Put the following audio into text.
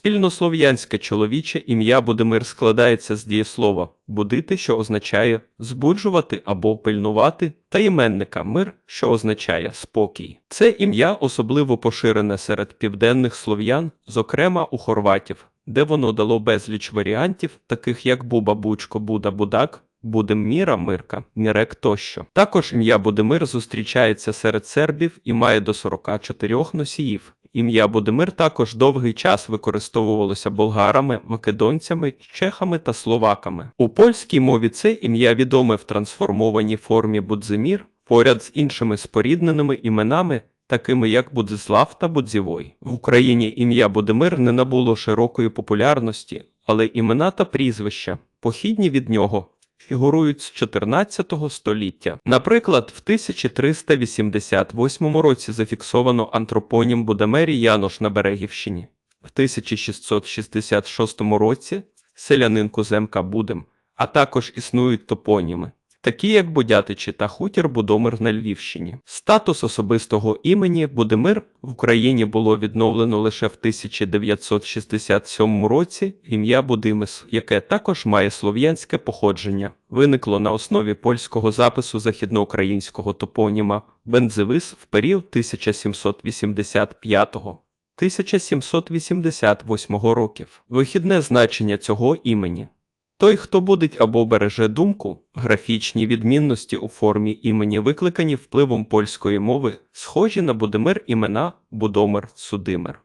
Спільнослов'янське чоловіче ім'я Будимир складається з дієслова будити, що означає збуджувати або пильнувати, та іменника мир, що означає спокій. Це ім'я особливо поширене серед південних слов'ян, зокрема у хорватів, де воно дало безліч варіантів, таких як Буба Бучко, Буда Будак. Будемміра, Мирка, Мірек тощо. Також ім'я Будимир зустрічається серед сербів і має до 44 носіїв. Ім'я Будимир також довгий час використовувалося болгарами, македонцями, чехами та словаками. У польській мові це ім'я відоме в трансформованій формі Будзимір поряд з іншими спорідненими іменами, такими як Будзислав та Будзівой. В Україні ім'я Будимир не набуло широкої популярності, але імена та прізвища, похідні від нього, фігурують з 14 століття. Наприклад, в 1388 році зафіксовано антропонім Будамері Янош на Берегівщині. В 1666 році селянин Куземка Будем, а також існують топоніми, такі як Будятичі та хутір Будомир на Львівщині. Статус особистого імені Будимир в Україні було відновлено лише в 1967 році. Ім'я Будимис, яке також має слов'янське походження, виникло на основі польського запису західноукраїнського топоніма Бензевис в період 1785 1788 років. Вихідне значення цього імені. Той, хто будить або береже думку, графічні відмінності у формі імені викликані впливом польської мови, схожі на Будимир імена Будомир, Судимир.